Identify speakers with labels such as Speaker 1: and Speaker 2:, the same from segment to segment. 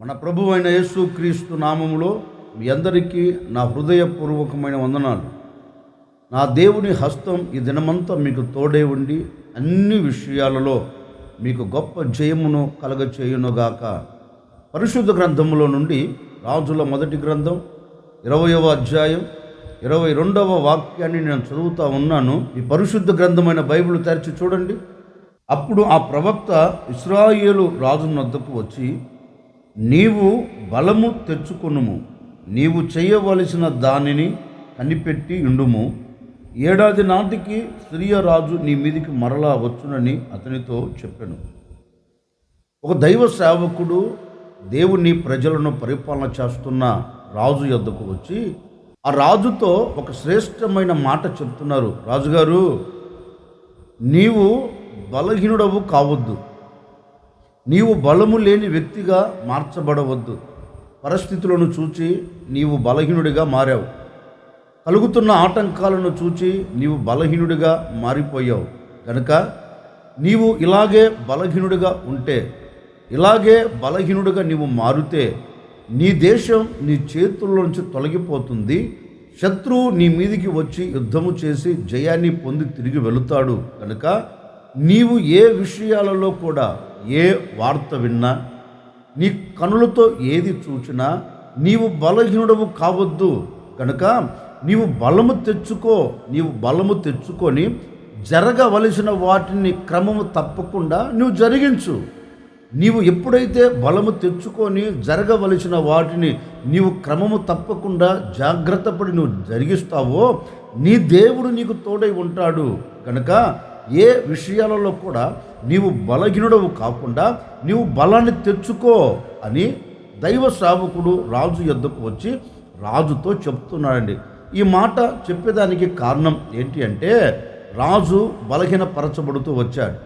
Speaker 1: మన ప్రభు అయిన యేసు క్రీస్తు నామములో మీ అందరికీ నా హృదయపూర్వకమైన వందనాలు. నా దేవుని హస్తం ఈ దినమంతా మీకు తోడే ఉండి అన్ని విషయాలలో మీకు గొప్ప జయమును కలగచేయునుగాక. పరిశుద్ధ గ్రంథములో నుండి రాజుల మొదటి గ్రంథం ఇరవయవ అధ్యాయం ఇరవై రెండవ వాక్యాన్ని నేను చదువుతా ఉన్నాను. ఈ పరిశుద్ధ గ్రంథమైన బైబిల్ తెరిచి చూడండి. అప్పుడు ఆ ప్రవక్త ఇస్రాయేలు రాజు నద్దకు వచ్చి నీవు బలము తెచ్చుకొనుము. నీవు చేయవలసిన దానిని కనిపెట్టి ఉండుము. ఏడాది నాటికి సిరియ రాజు నీ మీదికి మరలా వచ్చునని అతనితో చెప్పాను. ఒక దైవ సేవకుడు దేవుని ప్రజలను పరిపాలన చేస్తున్న రాజు యొద్దకు వచ్చి ఆ రాజుతో ఒక శ్రేష్టమైన మాట చెప్తున్నారు. రాజుగారు నీవు బలహీనుడవు కావద్దు. నీవు బలము లేని వ్యక్తిగా మార్చబడవద్దు. పరిస్థితులను చూచి నీవు బలహీనుడిగా మారావు. కలుగుతున్న ఆటంకాలను చూచి నీవు బలహీనుడిగా మారిపోయావు. కనుక నీవు ఇలాగే బలహీనుడిగా ఉంటే ఇలాగే బలహీనుడిగా నీవు మారితే నీ దేశం నీ చేతుల్లోంచి తొలగిపోతుంది. శత్రువు నీ మీదికి వచ్చి యుద్ధము చేసి జయాన్ని పొంది తిరిగి వెళుతాడు. కనుక నీవు ఏ విషయాలలో కూడా ఏ వార్త విన్నా నీ కనులతో ఏది చూచినా నీవు బలహీనుడవు కావద్దు. కనుక నీవు బలము తెచ్చుకో నీవు బలము తెచ్చుకొని జరగవలసిన వాటిని క్రమము తప్పకుండా నువ్వు జరిగించు. నీవు ఎప్పుడైతే బలము తెచ్చుకొని జరగవలసిన వాటిని నీవు క్రమము తప్పకుండా జాగ్రత్త పడి నువ్వు జరిగిస్తావో నీ దేవుడు నీకు తోడై ఉంటాడు. కనుక ఏ విషయాలలో కూడా నీవు బలహీనుడవు కాకుండా నీవు బలాన్ని తెచ్చుకో అని దైవ సేవకుడు రాజు యొద్దకు వచ్చి రాజుతో చెప్తున్నాడండి. ఈ మాట చెప్పేదానికి కారణం ఏంటి అంటే రాజు బలహీనపరచబడుతూ వచ్చాడు.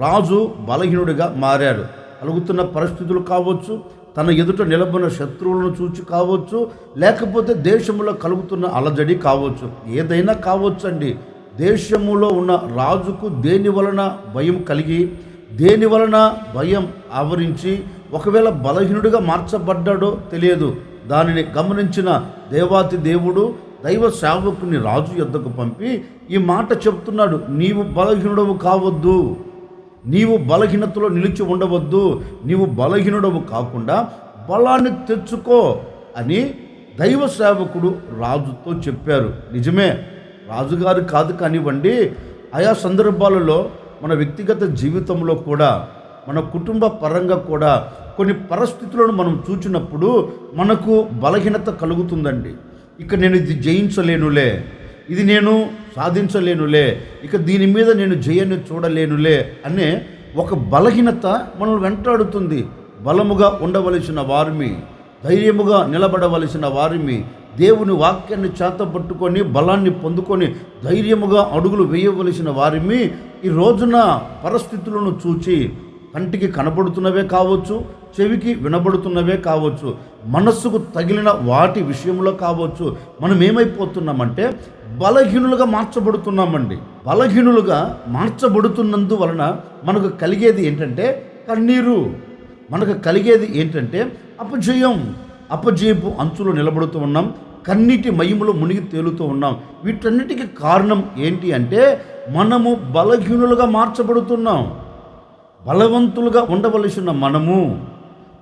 Speaker 1: రాజు బలహీనుడిగా మారాడు. కలుగుతున్న పరిస్థితులు కావచ్చు తన ఎదుట నిలబడిన శత్రువులను చూచి కావచ్చు లేకపోతే దేశంలో కలుగుతున్న అలజడి కావచ్చు ఏదైనా కావచ్చు అండి దేశములో ఉన్న రాజుకు దేని వలన భయం కలిగి దేని వలన భయం ఆవరించి ఒకవేళ బలహీనుడిగా మార్చబడ్డాడో తెలియదు. దానిని గమనించిన దేవాతి దేవుడు దైవ సేవకుని రాజు యొద్దకు పంపి ఈ మాట చెప్తున్నాడు. నీవు బలహీనుడవు కావద్దు. నీవు బలహీనతలో నిలిచి ఉండవద్దు. నీవు బలహీనుడవు కాకుండా బలాన్ని తెచ్చుకో అని దైవ సేవకుడు రాజుతో చెప్పారు. నిజమే. రాజుగారు కాదు కానివ్వండి ఆయా సందర్భాలలో మన వ్యక్తిగత జీవితంలో కూడా మన కుటుంబ పరంగా కూడా కొన్ని పరిస్థితులను మనం చూచినప్పుడు మనకు బలహీనత కలుగుతుందండి. ఇక నేను ఇది జయించలేనులే ఇది నేను సాధించలేనులే ఇక దీని మీద నేను జయాన్ని చూడలేనులే అనే ఒక బలహీనత మనల్ని వెంటాడుతుంది. బలముగా ఉండవలసిన వారిమి ధైర్యముగా నిలబడవలసిన వారిమి దేవుని వాక్యాన్ని చేతపట్టుకొని బలాన్ని పొందుకొని ధైర్యముగా అడుగులు వేయవలసిన వారిమి ఈ రోజున పరిస్థితులను చూచి కంటికి కనబడుతున్నవే కావచ్చు చెవికి వినబడుతున్నవే కావచ్చు మనస్సుకు తగిలిన వాటి విషయంలో కావచ్చు. మనం ఏమైపోతున్నామంటే బలహీనులుగా మార్చబడుతున్నామండి. బలహీనులుగా మార్చబడుతున్నందు వలన మనకు కలిగేది ఏంటంటే కన్నీరు. మనకు కలిగేది ఏంటంటే అపజయం. అపజయపు అంచులో నిలబడుతూ ఉన్నాం. కన్నీటి మయములో మునిగి తేలుతూ ఉన్నాం. వీటన్నిటికీ కారణం ఏంటి అంటే మనము బలహీనులుగా మార్చబడుతున్నాం. బలవంతులుగా ఉండవలసిన మనము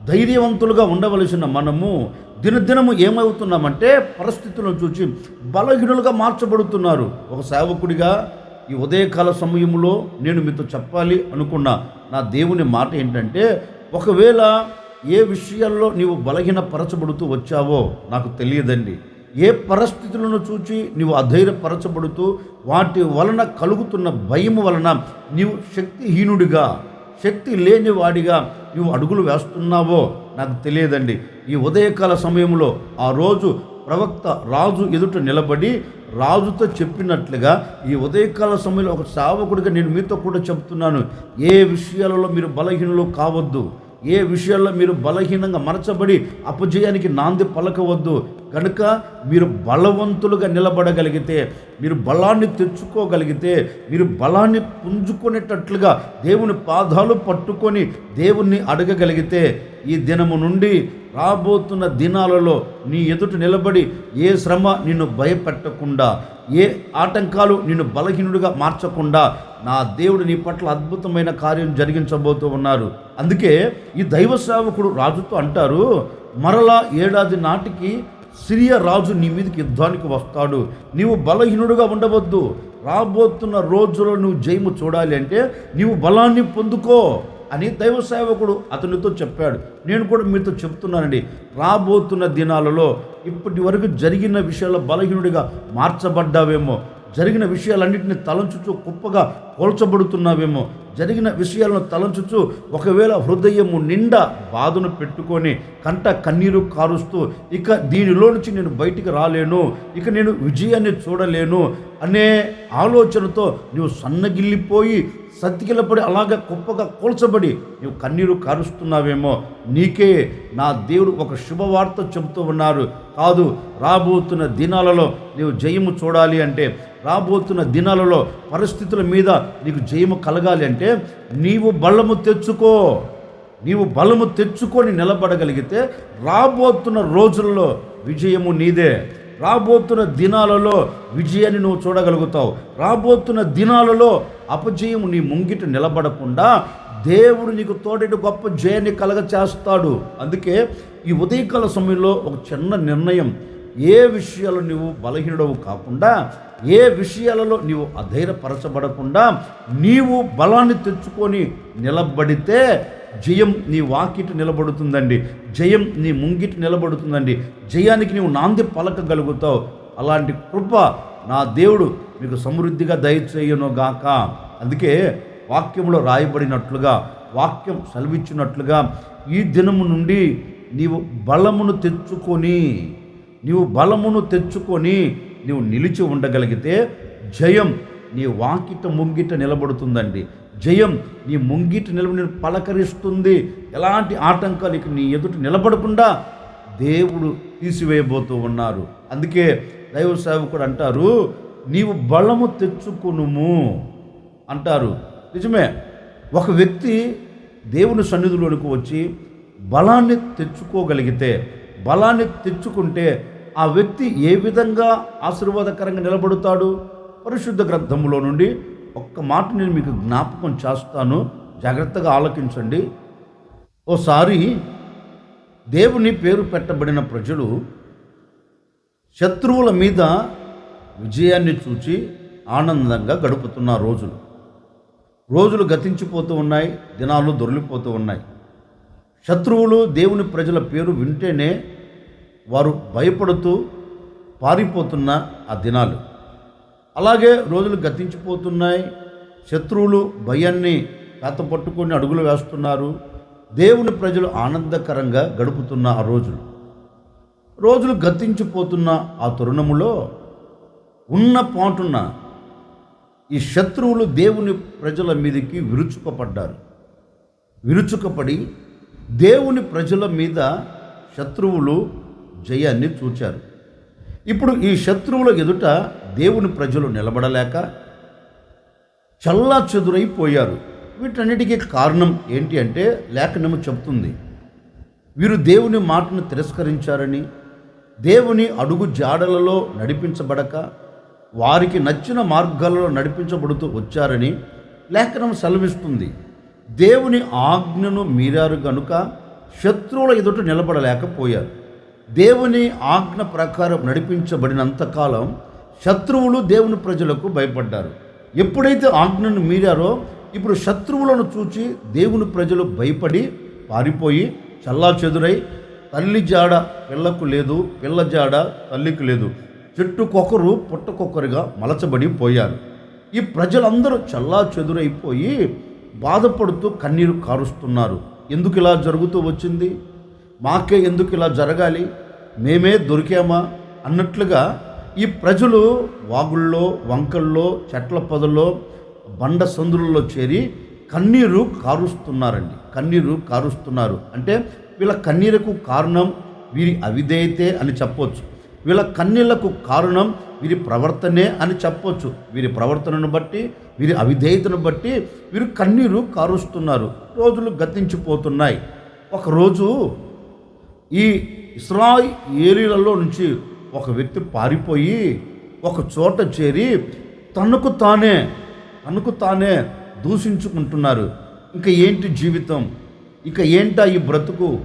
Speaker 1: ధైర్యవంతులుగా ఉండవలసిన మనము దినదినము ఏమవుతున్నామంటే పరిస్థితులను చూసి బలహీనులుగా మార్చబడుతున్నారు. ఒక సేవకుడిగా ఈ ఉదయకాల సమయంలో నేను మీతో చెప్పాలి అనుకున్న నా దేవుని మాట ఏంటంటే ఒకవేళ ఏ విషయాల్లో నీవు బలహీనపరచబడుతూ వచ్చావో నాకు తెలియదండి. ఏ పరిస్థితులను చూచి నీవు అధైర్యపరచబడుతూ వాటి వలన కలుగుతున్న భయం వలన నీవు శక్తిహీనుడిగా శక్తి లేని వాడిగా నీవు అడుగులు వేస్తున్నావో నాకు తెలియదండి. ఈ ఉదయకాల సమయంలో ఆ రోజు ప్రవక్త రాజు ఎదుట నిలబడి రాజుతో చెప్పినట్లుగా ఈ ఉదయకాల సమయంలో ఒక సేవకుడిగా నేను మీతో కూడా చెప్తున్నాను ఏ విషయాలలో మీరు బలహీనులు కావద్దు. ఏ విషయాల్లో మీరు బలహీనంగా మరచబడి అపజయానికి నాంది పలకవద్దు. కనుక మీరు బలవంతులుగా నిలబడగలిగితే మీరు బలాన్ని తెచ్చుకోగలిగితే మీరు బలాన్ని పుంజుకునేటట్లుగా దేవుని పాదాలు పట్టుకొని దేవుణ్ణి అడగగలిగితే ఈ దినము నుండి రాబోతున్న దినాలలో నీ ఎదుట నిలబడి ఏ శ్రమ నిన్ను భయపెట్టకుండా ఏ ఆటంకాలు నిన్ను బలహీనుడిగా మార్చకుండా నా దేవుడు నీ పట్ల అద్భుతమైన కార్యం జరిగించబోతూ ఉన్నారు. అందుకే ఈ దైవ సేవకుడు రాజుతో అంటారు మరలా ఏడాది నాటికి సిరియ రాజు నీ మీదకి యుద్ధానికి వస్తాడు. నీవు బలహీనుడుగా ఉండవద్దు. రాబోతున్న రోజులో నువ్వు జయము చూడాలి అంటే నీవు బలాన్ని పొందుకో. అని దైవ సేవకుడు అతనితో చెప్పాడు. నేను కూడా మీతో చెప్తున్నానండి. రాబోతున్న దినాలలో ఇప్పటి వరకు జరిగిన విషయాల్లో బలహీనుడిగా మార్చబడ్డావేమో. జరిగిన విషయాలన్నింటినీ తలంచుచు కుప్పగా పోల్చబడుతున్నావేమో జరిగిన విషయాలను తలంచుచు ఒకవేళ హృదయము నిండా బాధను పెట్టుకొని కంట కన్నీరు కారుస్తూ ఇక దీనిలో నుంచి నేను బయటికి రాలేను ఇక నేను విజయాన్ని చూడలేను అనే ఆలోచనతో నువ్వు సన్నగిల్లిపోయి సతికిలపడి అలాగే కుప్పగా కూల్చబడి నువ్వు కన్నీరు కారుస్తున్నావేమో నీకే నా దేవుడు ఒక శుభవార్త చెబుతూ ఉన్నారు. కాదు రాబోతున్న దినాలలో నీవు జయము చూడాలి అంటే రాబోతున్న దినాలలో పరిస్థితుల మీద నీకు జయము కలగాలి అంటే నీవు బలము తెచ్చుకో. నీవు బలము తెచ్చుకొని నిలబడగలిగితే రాబోతున్న రోజుల్లో విజయము నీదే. రాబోతున్న దినాలలో విజయాన్ని నువ్వు చూడగలుగుతావు. రాబోతున్న దినాలలో అపజయము నీ ముంగిట నిలబడకుండా దేవుడు నీకు తోడేటి గొప్ప జయాన్ని కలగ చేస్తాడు అందుకే ఈ ఉదయకాల సమయంలో ఒక చిన్న నిర్ణయం. ఏ విషయాలు నువ్వు బలహీనుడవు కాకుండా ఏ విషయాలలో నీవు అధైర్యపరచబడకుండా నీవు బలాన్ని తెచ్చుకొని నిలబడితే జయం నీ వాకిటి నిలబడుతుందండి. జయం నీ ముంగిటి నిలబడుతుందండి. జయానికి నీవు నాంది పలకగలుగుతావు. అలాంటి కృప నా దేవుడు మీకు సమృద్ధిగా దయచేయను గాక. అందుకే వాక్యంలో రాయబడినట్లుగా వాక్యం సెలవిచ్చినట్లుగా ఈ దినము నుండి నీవు బలమును తెచ్చుకొని నీవు బలమును తెచ్చుకొని నీవు నిలిచి ఉండగలిగితే జయం నీ వాకిట ముంగిట నిలబడుతుందండి. జయం నీ ముంగిట నిలబడి పలకరిస్తుంది. ఎలాంటి ఆటంకాలు ఇక నీ ఎదుట నిలబడకుండా దేవుడు తీసివేయబోతూ ఉన్నారు. అందుకే దైవ సేవకుడు అంటారు నీవు బలము తెచ్చుకునుము అంటారు. నిజమే ఒక వ్యక్తి దేవుని సన్నిధిలోనికి వచ్చి బలాన్ని తెచ్చుకోగలిగితే బలాన్ని తెచ్చుకుంటే ఆ వ్యక్తి ఏ విధంగా ఆశీర్వాదకరంగా నిలబడతాడు? పరిశుద్ధ గ్రంథములో నుండి ఒక్క మాట నేను మీకు జ్ఞాపకం చేస్తాను. జాగ్రత్తగా ఆలకించండి. ఓసారి దేవుని పేరు పెట్టబడిన ప్రజలు శత్రువుల మీద విజయాన్ని చూచి ఆనందంగా గడుపుతున్న రోజులు. రోజులు గతించిపోతూ ఉన్నాయి దినాలు దొరికిపోతూ ఉన్నాయి. శత్రువులు దేవుని ప్రజల పేరు వింటేనే వారు భయపడుతూ పారిపోతున్న ఆ దినాలు. అలాగే రోజులు గతించిపోతున్నాయి. శత్రువులు భయాన్ని కాత పట్టుకొని అడుగులు వేస్తున్నారు. దేవుని ప్రజలు ఆనందకరంగా గడుపుతున్న ఆ రోజులు. రోజులు గతించిపోతున్న ఆ తరుణములో ఉన్న పాటున్న ఈ శత్రువులు దేవుని ప్రజల మీదకి విరుచుకపడ్డారు. విరుచుకపడి దేవుని ప్రజల మీద శత్రువులు జయాన్ని చూచారు. ఇప్పుడు ఈ శత్రువుల ఎదుట దేవుని ప్రజలు నిలబడలేక చల్లా చెదురైపోయారు వీటన్నిటికీ కారణం ఏంటి అంటే లేఖనము చెప్తుంది వీరు దేవుని మాటను తిరస్కరించారని దేవుని అడుగు జాడలలో నడిపించబడక వారికి నచ్చిన మార్గాలలో నడిపించబడుతూ వచ్చారని లేఖనం సెలవిస్తుంది. దేవుని ఆజ్ఞను మీరారు గనుక శత్రువుల ఎదుట నిలబడలేకపోయారు. దేవుని ఆజ్ఞ ప్రకారం నడిపించబడినంతకాలం శత్రువులు దేవుని ప్రజలకు భయపడ్డారు. ఎప్పుడైతే ఆజ్ఞను మీరారో ఇప్పుడు శత్రువులను చూచి దేవుని ప్రజలు భయపడి పారిపోయి చల్లా చెదురై తల్లి జాడ పిల్లకు లేదు పిల్ల జాడ తల్లికి లేదు. చెట్టుకొకరు పుట్టకొకరుగా మలచబడి పోయారు. ఈ ప్రజలందరూ చల్లా చెదురైపోయి బాధపడుతూ కన్నీరు కారుస్తున్నారు. ఎందుకు ఇలా జరుగుతూ వచ్చింది? మాకే ఎందుకు ఇలా జరగాలి? మేమే దొరికామా? అన్నట్లుగా ఈ ప్రజలు వాగుల్లో వంకల్లో చెట్ల పొదల్లో బండ సందులలో చేరి కన్నీరు కారుస్తున్నారండి. కన్నీరు కారుస్తున్నారు. అంటే వీళ్ళ కన్నీరుకు కారణం వీరి అవిధేయతే అని చెప్పొచ్చు. వీళ్ళ కన్నీళ్ళకు కారణం వీరి ప్రవర్తనే అని చెప్పొచ్చు. వీరి ప్రవర్తనను బట్టి వీరి అవిధేయతను బట్టి వీరు కన్నీరు కారుస్తున్నారు. రోజులు గతించిపోతున్నాయి. ఒకరోజు ఈ ఇస్రాయేలీలలో నుంచి ఒక వ్యక్తి పారిపోయి ఒక చోట చేరి తనకు తానే తనకు తానే దూషించుకుంటున్నారు. ఇంకా ఏంటి జీవితం? ఇక ఏంటా ఈ బ్రతుకు?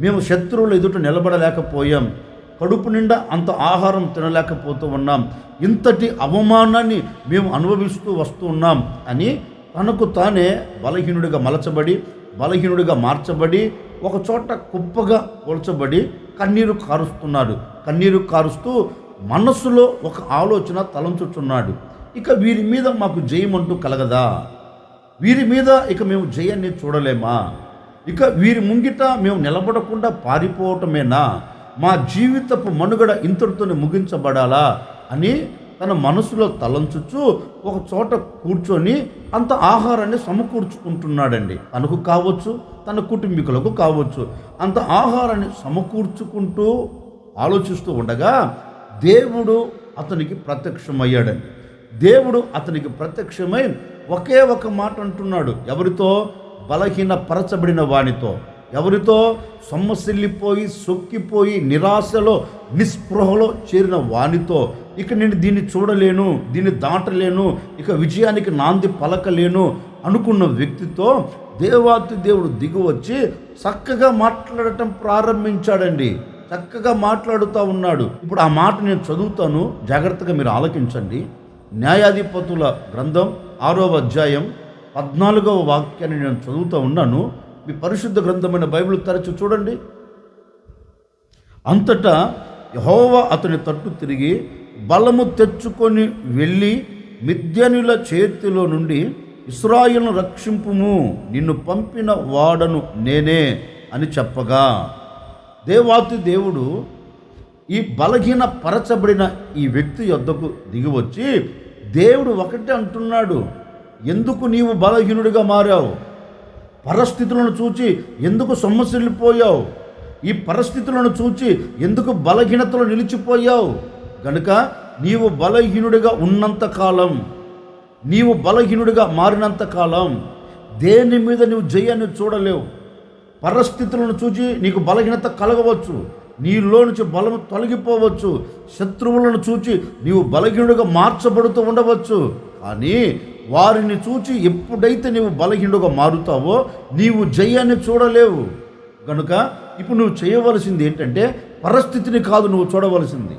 Speaker 1: మేము శత్రువులు ఎదుట నిలబడలేకపోయాం. కడుపు నిండా అంత ఆహారం తినలేకపోతూ ఉన్నాం. ఇంతటి అవమానాన్ని మేము అనుభవిస్తూ వస్తూ ఉన్నాం అని తనకు తానే బలహీనుడిగా మలచబడి బలహీనుడిగా మార్చబడి ఒక చోట కుప్పగా పోల్చబడి కన్నీరు కారుస్తున్నాడు. కన్నీరు కారుస్తూ మనస్సులో ఒక ఆలోచన తలంచుచున్నాడు. ఇక వీరి మీద మాకు జయమంటూ కలగదా? వీరి మీద ఇక మేము జయాన్ని చూడలేమా? ఇక వీరి ముంగిట మేము నిలబడకుండా పారిపోవటమేనా? మా జీవితపు మనుగడ ఇంతటితోనే ముగించబడాలా? అని తన మనసులో తలంచుచు ఒక చోట కూర్చొని అంత ఆహారాన్ని సమకూర్చుకుంటున్నాడండి. తనకు కావచ్చు తన కుటుంబీకులకు కావచ్చు. అంత ఆహారాన్ని సమకూర్చుకుంటూ ఆలోచిస్తూ ఉండగా దేవుడు అతనికి ప్రత్యక్షమయ్యాడండి. దేవుడు అతనికి ప్రత్యక్షమై ఒకే ఒక మాట అంటున్నాడు. ఎవరితో? బలహీన పరచబడిన వానితో. ఎవరితో? సొమ్మసిల్లిపోయి సొక్కిపోయి నిరాశలో నిస్పృహలో చేరిన వానితో. ఇక నేను దీన్ని చూడలేను దీన్ని దాటలేను ఇక విజయానికి నాంది పలకలేను అనుకున్న వ్యక్తితో దేవాతి దేవుడు దిగువచ్చి చక్కగా మాట్లాడటం ప్రారంభించాడండి. చక్కగా మాట్లాడుతూ ఉన్నాడు. ఇప్పుడు ఆ మాట నేను చదువుతాను. జాగ్రత్తగా మీరు ఆలకించండి. న్యాయాధిపతుల గ్రంథం ఆరవ అధ్యాయం పద్నాలుగవ వాక్యాన్ని నేను చదువుతూ ఉన్నాను. మీ పరిశుద్ధ గ్రంథమైన బైబిల్ తరచు చూడండి. అంతటా యహోవ అతని తట్టు తిరిగి బలము తెచ్చుకొని వెళ్ళి మిద్యనుల చేతిలో నుండి ఇస్రాయిల్ను రక్షింపుము నిన్ను పంపిన వాడను నేనే అని చెప్పగా. దేవాతి దేవుడు ఈ బలహీన పరచబడిన ఈ వ్యక్తి యొద్దకు దిగివచ్చి దేవుడు ఒకటే అంటున్నాడు ఎందుకు నీవు బలహీనుడిగా మారావు? పరిస్థితులను చూచి ఎందుకు సొమ్మసిల్లిపోయావు? ఈ పరిస్థితులను చూచి ఎందుకు బలహీనతలో నిలిచిపోయావు? కనుక నీవు బలహీనుడిగా ఉన్నంత కాలం నీవు బలహీనుడిగా మారినంత కాలం దేని మీద నువ్వు జయాన్ని చూడలేవు. పరిస్థితులను చూచి నీకు బలహీనత కలగవచ్చు. నీలో నుంచి బలము తొలగిపోవచ్చు. శత్రువులను చూచి నీవు బలహీనుడిగా మార్చబడుతూ ఉండవచ్చు. కానీ వారిని చూచి ఎప్పుడైతే నీవు బలహీనుడుగా మారుతావో నీవు జయాన్ని చూడలేవు. కనుక ఇప్పుడు నువ్వు చేయవలసింది ఏంటంటే పరిస్థితిని కాదు నువ్వు చూడవలసింది.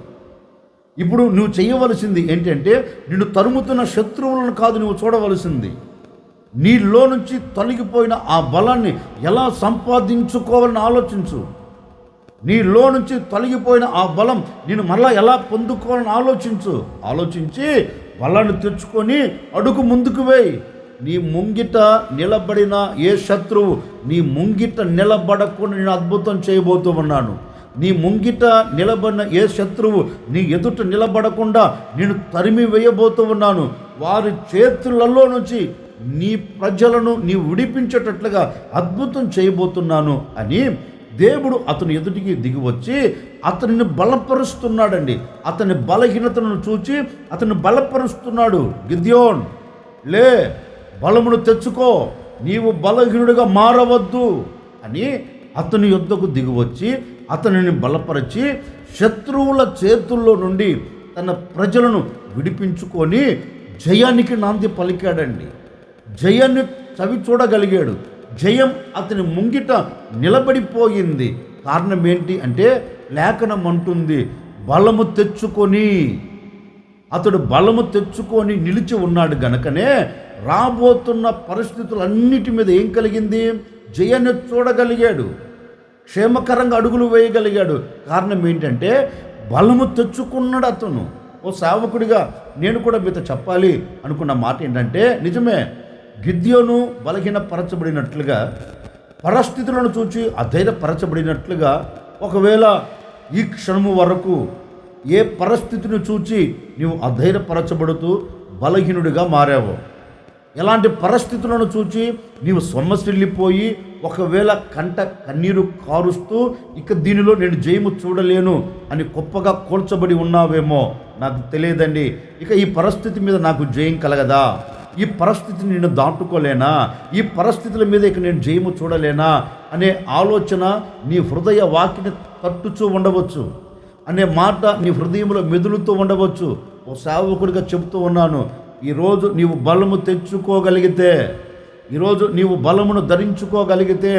Speaker 1: ఇప్పుడు నువ్వు చేయవలసింది ఏంటంటే నిన్ను తరుముతున్న శత్రువులను కాదు నువ్వు చూడవలసింది. నీలో నుంచి తొలగిపోయిన ఆ బలాన్ని ఎలా సంపాదించుకోవాలని ఆలోచించు. నీలో నుంచి తొలగిపోయిన ఆ బలం నేను మరలా ఎలా పొందుకోవాలని ఆలోచించు. ఆలోచించి బలాన్ని తెచ్చుకొని అడుగు ముందుకు వేయి. నీ ముంగిట నిలబడిన ఏ శత్రువు నీ ముంగిట నిలబడకుండా నేను అద్భుతం చేయబోతూ ఉన్నాను. నీ ముంగిట నిలబడిన ఏ శత్రువు నీ ఎదుట నిలబడకుండా నేను తరిమి వేయబోతూ ఉన్నాను. వారి చేతులలో నుంచి నీ ప్రజలను నీ విడిపించేటట్లుగా అద్భుతం చేయబోతున్నాను అని దేవుడు అతని ఎదుటికి దిగివచ్చి అతనిని బలపరుస్తున్నాడండి. అతని బలహీనతను చూచి అతన్ని బలపరుస్తున్నాడు. గిద్యోన్ లే బలమును తెచ్చుకో. నీవు బలహీనుడిగా మారవద్దు అని అతని యుద్ధకు దిగివచ్చి అతనిని బలపరిచి శత్రువుల చేతుల్లో నుండి తన ప్రజలను విడిపించుకొని జయానికి నాంది పలికాడండి. జయాన్ని చవి చూడగలిగాడు. జయం అతని ముంగిట నిలబడిపోయింది. కారణం ఏంటి అంటే లేఖనం అంటుంది బలము తెచ్చుకొని అతడు బలము తెచ్చుకొని నిలిచి ఉన్నాడు గనకనే రాబోతున్న పరిస్థితులన్నిటి మీద ఏం కలిగింది? జయాన్ని చూడగలిగాడు. క్షేమకరంగా అడుగులు వేయగలిగాడు. కారణం ఏంటంటే బలము తెచ్చుకున్నాడు అతను. ఓ సేవకుడిగా నేను కూడా మీతో చెప్పాలి అనుకున్న మాట ఏంటంటే నిజమే గిద్యోను బలహీనపరచబడినట్లుగా పరిస్థితులను చూచి అధైర్యపరచబడినట్లుగా ఒకవేళ ఈ క్షణము వరకు ఏ పరిస్థితిని చూచి నీవు అధైర్యపరచబడుతూ బలహీనుడిగా మారావు. ఎలాంటి పరిస్థితులను చూచి నీవు సొమ్మసిల్లిపోయి ఒకవేళ కంట కన్నీరు కారుస్తూ ఇక దీనిలో నేను జయము చూడలేను అని గొప్పగా కూల్చబడి ఉన్నావేమో నాకు తెలియదండి. ఇక ఈ పరిస్థితి మీద నాకు జయం కలగదా? ఈ పరిస్థితిని నేను దాటుకోలేనా? ఈ పరిస్థితుల మీద ఇక నేను జయము చూడలేనా? అనే ఆలోచన నీ హృదయ వాకిని తట్టుచూ ఉండవచ్చు. అనే మాట నీ హృదయంలో మెదులుతూ ఉండవచ్చు. ఓ సేవకుడిగా చెబుతూ ఉన్నాను ఈరోజు నీవు బలము తెచ్చుకోగలిగితే ఈరోజు నీవు బలమును ధరించుకోగలిగితే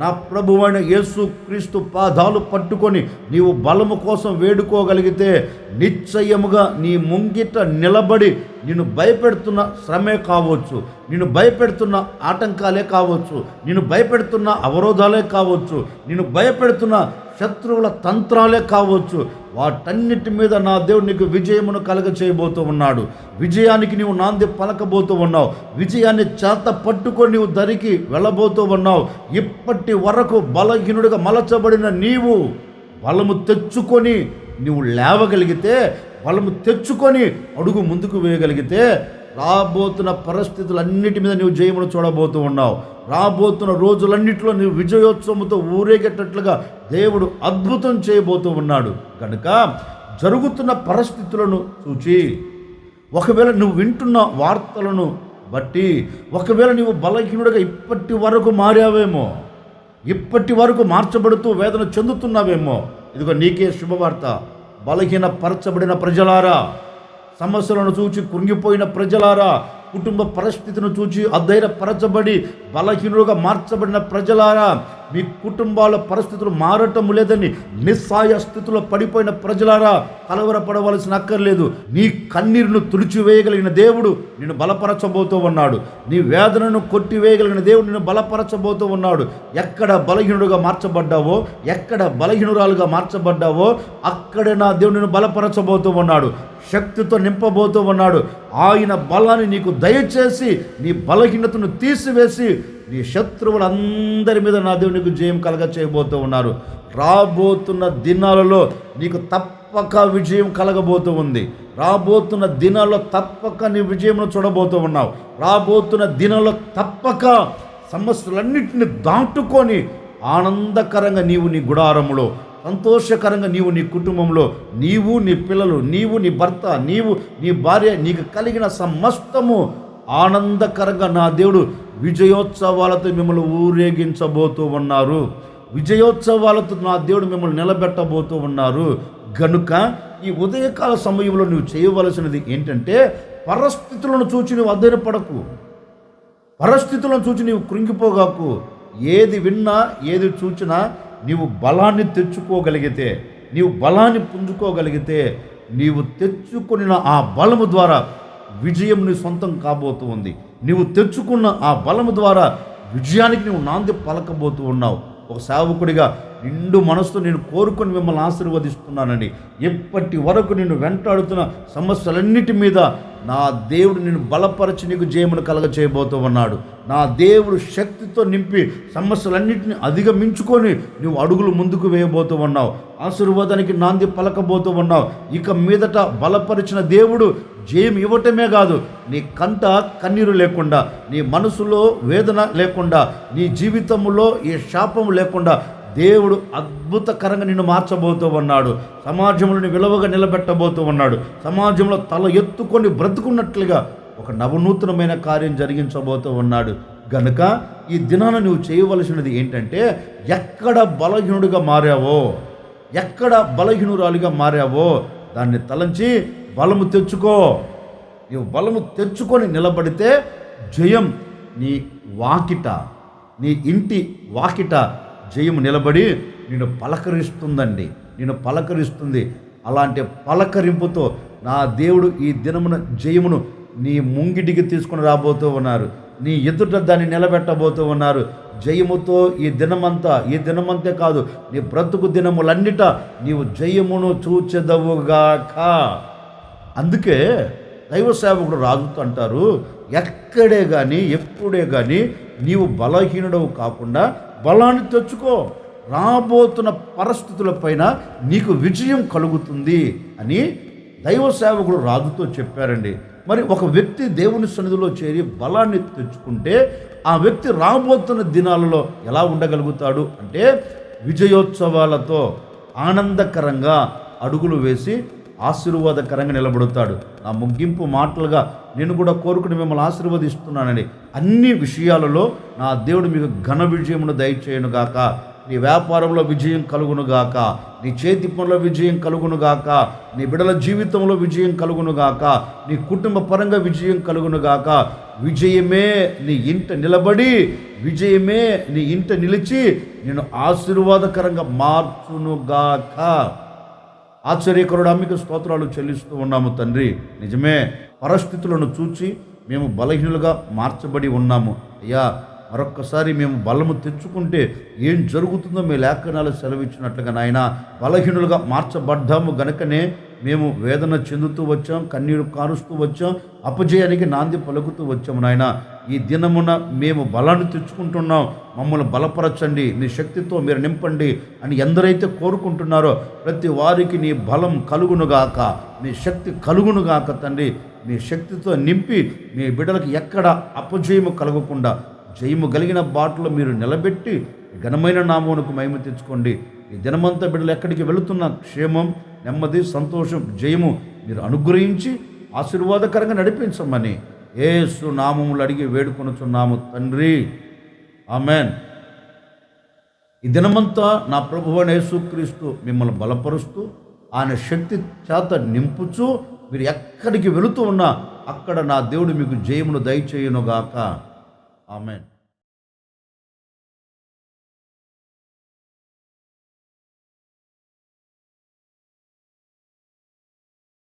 Speaker 1: నా ప్రభువైన యేసు క్రీస్తు పాదాలు పట్టుకొని నీవు బలము కోసం వేడుకోగలిగితే నిశ్చయముగా నీ ముంగిట నిలబడి నిన్ను భయపెడుతున్న శ్రమే కావచ్చు నిన్ను భయపెడుతున్న ఆటంకాలే కావచ్చు నిన్ను భయపెడుతున్న అవరోధాలే కావచ్చు నిన్ను భయపెడుతున్న శత్రువుల తంత్రాలే కావచ్చు. వాటన్నిటి మీద నా దేవుడు నీకు విజయమును కలగ చేయబోతూ ఉన్నాడు. విజయానికి నీవు నాంది పలకబోతూ ఉన్నావు. విజయాన్ని చేత పట్టుకొని నీవు దరికి వెళ్ళబోతూ ఉన్నావు. ఇప్పటి వరకు బలహీనుడిగా మలచబడిన నీవు బలము తెచ్చుకొని నీవు లేవగలిగితే బలము తెచ్చుకొని అడుగు ముందుకు వేయగలిగితే రాబోతున్న పరిస్థితులన్నిటి మీద నువ్వు జయమును చూడబోతూ ఉన్నావు. రాబోతున్న రోజులన్నింటిలో నువ్వు విజయోత్సవంతో ఊరేగేటట్లుగా దేవుడు అద్భుతం చేయబోతూ ఉన్నాడు. కనుక జరుగుతున్న పరిస్థితులను చూచి ఒకవేళ నువ్వు వింటున్న వార్తలను బట్టి ఒకవేళ నువ్వు బలహీనుడిగా ఇప్పటి వరకు మారావేమో ఇప్పటి వరకు మార్చబడుతూ వేదన చెందుతున్నావేమో ఇదిగో నీకే శుభవార్త. బలహీన పరచబడిన ప్రజలారా సమస్యలను చూచి కృంగిపోయిన ప్రజలారా కుటుంబ పరిస్థితిని చూచి అధైర్యపరచబడి బలహీనులుగా మార్చబడిన ప్రజలారా మీ కుటుంబాల పరిస్థితులు మారటం లేదని నిస్సాయ స్థితిలో పడిపోయిన ప్రజలారా కలవరపడవలసిన అక్కర్లేదు. నీ కన్నీరును తుడిచివేయగలిగిన దేవుడు నిన్ను బలపరచబోతూ ఉన్నాడు. నీ వేదనను కొట్టివేయగలిగిన దేవుడు నిన్ను బలపరచబోతూ ఉన్నాడు. ఎక్కడ బలహీనుడుగా మార్చబడ్డావో ఎక్కడ బలహీనురాలుగా మార్చబడ్డావో అక్కడ నా దేవుడు నిన్ను బలపరచబోతూ ఉన్నాడు. శక్తితో నింపబోతూ ఉన్నాడు. ఆయన బలాన్ని నీకు దయచేసి నీ బలహీనతను తీసివేసి నీ శత్రువులందరి మీద నా దేవునికి జయం కలగ చేయబోతూ ఉన్నారు. రాబోతున్న దినాలలో నీకు తప్పక విజయం కలగబోతూ ఉంది. రాబోతున్న దినాల్లో తప్పక నీ విజయమును చూడబోతూ ఉన్నావు. రాబోతున్న దినాల్లో తప్పక సమస్యలన్నింటిని దాటుకొని ఆనందకరంగా నీవు నీ గుడారములో సంతోషకరంగా నీవు నీ కుటుంబంలో నీవు నీ పిల్లలు నీవు నీ భర్త నీవు నీ భార్య నీకు కలిగిన సమస్తము ఆనందకరంగా నా దేవుడు విజయోత్సవాలతో మిమ్మల్ని ఊరేగించబోతూ ఉన్నారు. విజయోత్సవాలతో నా దేవుడు మిమ్మల్ని నిలబెట్టబోతూ ఉన్నారు. గనుక ఈ ఉదయకాల సమయంలో నువ్వు చేయవలసినది ఏంటంటే పరిస్థితులను చూచి నువ్వు అధైర్యపడకు. పరిస్థితులను చూచి నీవు కృంగిపోగాకు. ఏది విన్నా ఏది చూచినా నీవు బలాన్ని తెచ్చుకోగలిగితే నీవు బలాన్ని పుంజుకోగలిగితే నీవు తెచ్చుకున్న ఆ బలము ద్వారా విజయం నీ సొంతం కాబోతూ ఉంది. నీవు తెచ్చుకున్న ఆ బలము ద్వారా విజయానికి నువ్వు నాంది పలకబోతూ ఉన్నావు. ఒక సేవకుడిగా నిండు మనసుతో నేను కోరుకుని మిమ్మల్ని ఆశీర్వదిస్తున్నానండి. ఎప్పటి వరకు నేను వెంటాడుతున్న సమస్యలన్నిటి మీద నా దేవుడు నేను బలపరచి నీకు జయమును కలగ చేయబోతూ ఉన్నాడు నా దేవుడు శక్తితో నింపి సమస్యలన్నింటినీ అధిగమించుకొని నువ్వు అడుగులు ముందుకు వేయబోతూ ఉన్నావు ఆశీర్వాదానికి నాంది పలకబోతూ ఉన్నావు ఇక మీదట బలపరిచిన దేవుడు జయం ఇవ్వటమే కాదు నీ కంట కన్నీరు లేకుండా నీ మనసులో వేదన లేకుండా నీ జీవితంలో ఏ శాపం లేకుండా దేవుడు అద్భుతకరంగా నిన్ను మార్చబోతూ ఉన్నాడు. సమాజంలోని విలువగా నిలబెట్టబోతూ ఉన్నాడు. సమాజంలో తల ఎత్తుకొని బ్రతుకున్నట్లుగా ఒక నవనూతనమైన కార్యం జరిగించబోతూ ఉన్నాడు. గనుక ఈ దినాన నువ్వు చేయవలసినది ఏంటంటే ఎక్కడ బలహీనుడిగా మారావో ఎక్కడ బలహీనురాలిగా మారావో దాన్ని తలంచి బలము తెచ్చుకో. నువ్వు బలము తెచ్చుకొని నిలబడితే జయం నీ వాకిట నీ ఇంటి వాకిట జయము నిలబడి నేను పలకరిస్తుందండి. నేను పలకరిస్తుంది. అలాంటి పలకరింపుతో నా దేవుడు ఈ దినమున జయమును నీ ముంగిటికి తీసుకుని రాబోతూ ఉన్నారు. నీ ఎదుట దాన్ని నిలబెట్టబోతూ ఉన్నారు. జయముతో ఈ దినమంతా ఈ దినమంతే కాదు నీ బ్రతుకు దినములన్నిట నీవు జయమును చూచెదవుగాక. అందుకే దైవ సేవకుడు రాజుతో అంటారు ఎక్కడే కానీ ఎప్పుడే కానీ నీవు బలహీనుడవు కాకుండా బలాన్ని తెచ్చుకో. రాబోతున్న పరిస్థితులపైన నీకు విజయం కలుగుతుంది అని దైవ సేవకుడు రాజుతో చెప్పారండి. మరి ఒక వ్యక్తి దేవుని సన్నిధిలో చేరి బలాన్ని తెచ్చుకుంటే ఆ వ్యక్తి రాబోతున్న దినాలలో ఎలా ఉండగలుగుతాడు అంటే విజయోత్సవాలతో ఆనందకరంగా అడుగులు వేసి ఆశీర్వాదకరంగా నిలబడతాడు. నా ముగింపు మాటలుగా నేను కూడా కోరుకుని మిమ్మల్ని ఆశీర్వదిస్తున్నానని అన్ని విషయాలలో నా దేవుడు మీకు ఘన విజయమును దయచేయను గాక. నీ వ్యాపారంలో విజయం కలుగునుగాక నీ చేతి పనుల విజయం కలుగునుగాక నీ బిడల జీవితంలో విజయం కలుగునుగాక నీ కుటుంబ పరంగా విజయం కలుగునుగాక విజయమే నీ ఇంట నిలబడి విజయమే నీ ఇంట నిలిచి నేను ఆశీర్వాదకరంగా మార్చునుగాక ఆశ్చర్యకరుడా మీకు స్తోత్రాలు చెల్లిస్తూ ఉన్నాము తండ్రి. నిజమే పరిస్థితులను చూచి మేము బలహీనులుగా మార్చబడి ఉన్నాము. అయ్యా మరొక్కసారి మేము బలము తెచ్చుకుంటే ఏం జరుగుతుందో మీ లేఖనాలు సెలవిచ్చినట్లుగా నాయన బలహీనులుగా మార్చబడ్డాము గనుకనే మేము వేదన చెందుతూ వచ్చాం కన్నీరు కారుస్తూ వచ్చాం అపజయానికి నాంది పలుకుతూ వచ్చాము నాయన. ఈ దినమున మేము బలాన్ని తెచ్చుకుంటున్నాం. మమ్మల్ని బలపరచండి. నీ శక్తితో మీరు నింపండి అని ఎందరైతే కోరుకుంటున్నారో ప్రతి వారికి నీ బలం కలుగునుగాక నీ శక్తి కలుగునుగాక తండ్రి. నీ శక్తితో నింపి మీ బిడ్డలకు ఎక్కడ అపజయము కలగకుండా జయము కలిగిన బాటలో మీరు నిలబెట్టి ఘనమైన నామమునకు మహిమ తెచ్చుకోండి. ఈ దినమంతా బిడ్డలు ఎక్కడికి వెళుతున్న క్షేమం నెమ్మది సంతోషం జయము మీరు అనుగ్రహించి ఆశీర్వాదకరంగా నడిపించమని ఏసు నామములు అడిగి వేడుకొనుచున్నాము తండ్రి. ఆమెన్. ఈ దినమంతా నా ప్రభు అని యేసుక్రీస్తు మిమ్మల్ని బలపరుస్తూ ఆయన శక్తి చేత నింపుచు మీరు ఎక్కడికి వెళుతూ ఉన్నా అక్కడ నా దేవుడు మీకు జయమును దయచేయునుగాక. ఆమెన్.